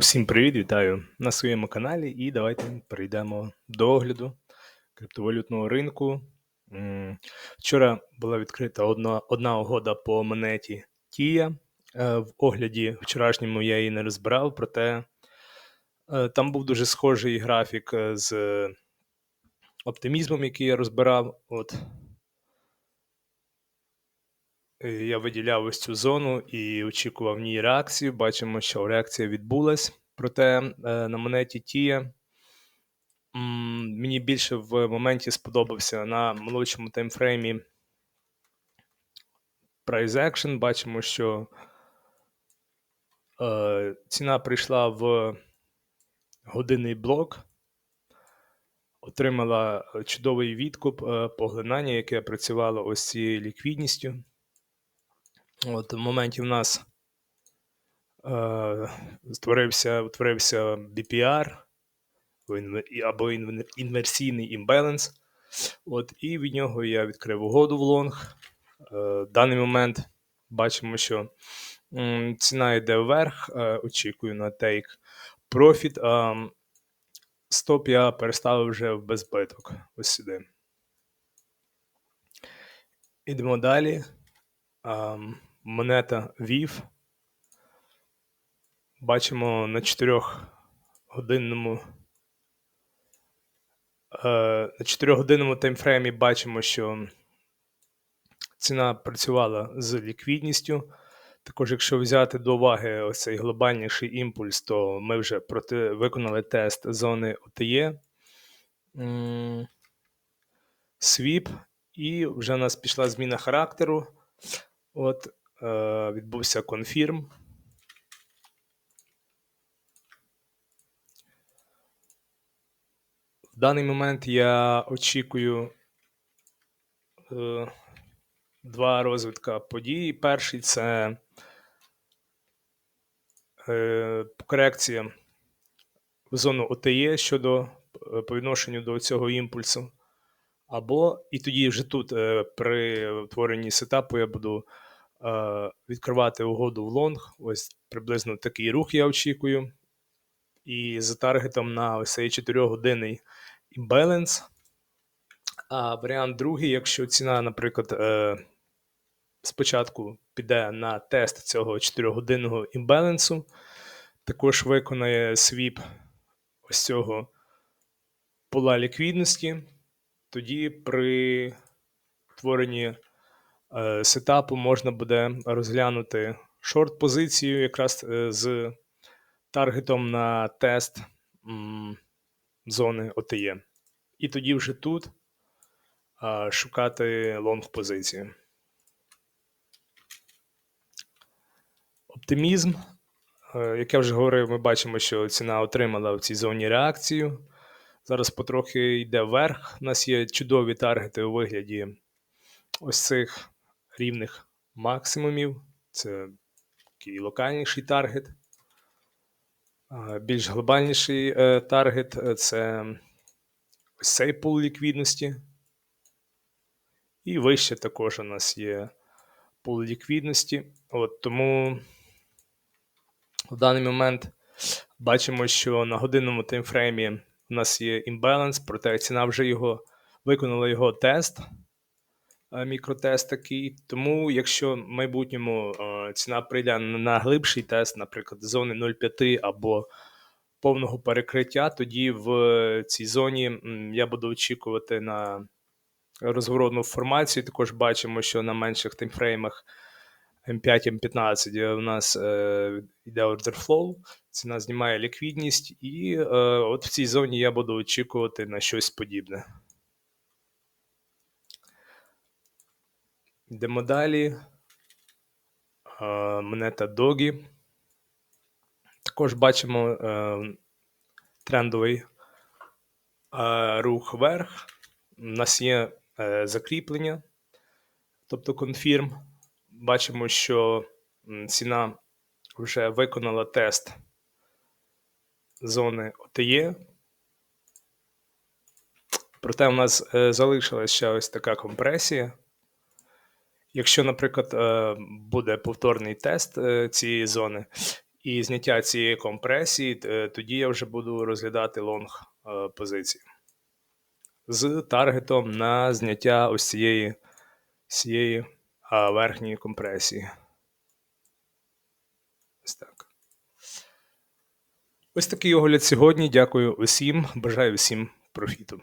Усім привіт, вітаю на своєму каналі і давайте перейдемо до огляду криптовалютного ринку. Вчора була відкрита одна, одна угода по монеті Тія. Е, В огляді вчорашньому я її не розбирав, проте е, там був дуже схожий графік з оптимізмом, який я розбирав. От Я виділяв ось цю зону і очікував в ній реакцію. Бачимо, що реакція відбулась. Проте е, на монеті Тія мені більше в моменті сподобався на молодшому таймфреймі Price Action. Бачимо, що е, ціна прийшла в годинний блок, отримала чудовий відкуп е, поглинання, яке працювало ось цією ліквідністю. От в моменті в нас е, створився, утворився BPR або інверсійний імбаланс. От, і від нього я відкрив угоду в лонг. Е, в даний момент бачимо, що м, ціна йде вверх, е, очікую на profit. А м, стоп я переставив вже в безбиток. Ось сюди. Ідемо далі. М, монета VIV. Бачимо на 4 годинному е, на 4 годинному таймфреймі бачимо, що ціна працювала з ліквідністю. Також, якщо взяти до уваги ось цей глобальніший імпульс, то ми вже проти, виконали тест зони м, свіп, і вже у нас пішла зміна характеру. От відбувся конфірм. В даний момент я очікую е, два розвитка подій. Перший це е, корекція в зону ОТЄ щодо е, по відношенню до цього імпульсу. Або і тоді вже тут е, при утворенні сетапу я буду е, відкривати угоду в лонг. Ось приблизно такий рух я очікую. І за таргетом на ось цей 4-годинний імбаланс. А варіант другий, якщо ціна, наприклад, е, спочатку піде на тест цього 4-годинного імбалансу, також виконає свіп ось цього пола ліквідності, тоді при творенні е, сетапу можна буде розглянути шорт-позицію якраз е, з таргетом на тест зони OTE. І тоді вже тут шукати лонг-позицію. Оптимізм. Е, Як я вже говорив, ми бачимо, що ціна отримала в цій зоні реакцію. Зараз потрохи йде вверх. У нас є чудові таргети у вигляді ось цих рівних максимумів. Це такий локальніший таргет. Більш глобальніший е, таргет е, це ось цей пул ліквідності. І вище також у нас є пул ліквідності. От тому в даний момент бачимо, що на годинному таймфреймі у нас є імбаланс, проте ціна вже його виконала його тест, мікротест такий. Тому, якщо в майбутньому е, ціна прийде на глибший тест, наприклад, зони 0,5 або повного перекриття, тоді в цій зоні я буду очікувати на розворотну формацію. Також бачимо, що на менших таймфреймах М5, М15 у нас е, йде flow, ціна знімає ліквідність, і е, от в цій зоні я буду очікувати на щось подібне. Йдемо далі. Монета Догі. Також бачимо е, трендовий е, рух вверх. У нас є е, закріплення, тобто конфірм. Бачимо, що ціна вже виконала тест зони ОТЄ. Проте у нас залишилась ще ось така компресія. Якщо, наприклад, е, буде повторний тест е, цієї зони, і зняття цієї компресії, е, тоді я вже буду розглядати лонг позиції. З таргетом на зняття ось цієї, цієї верхньої компресії. Ось так. Ось такий огляд сьогодні. Дякую усім. Бажаю всім профіту.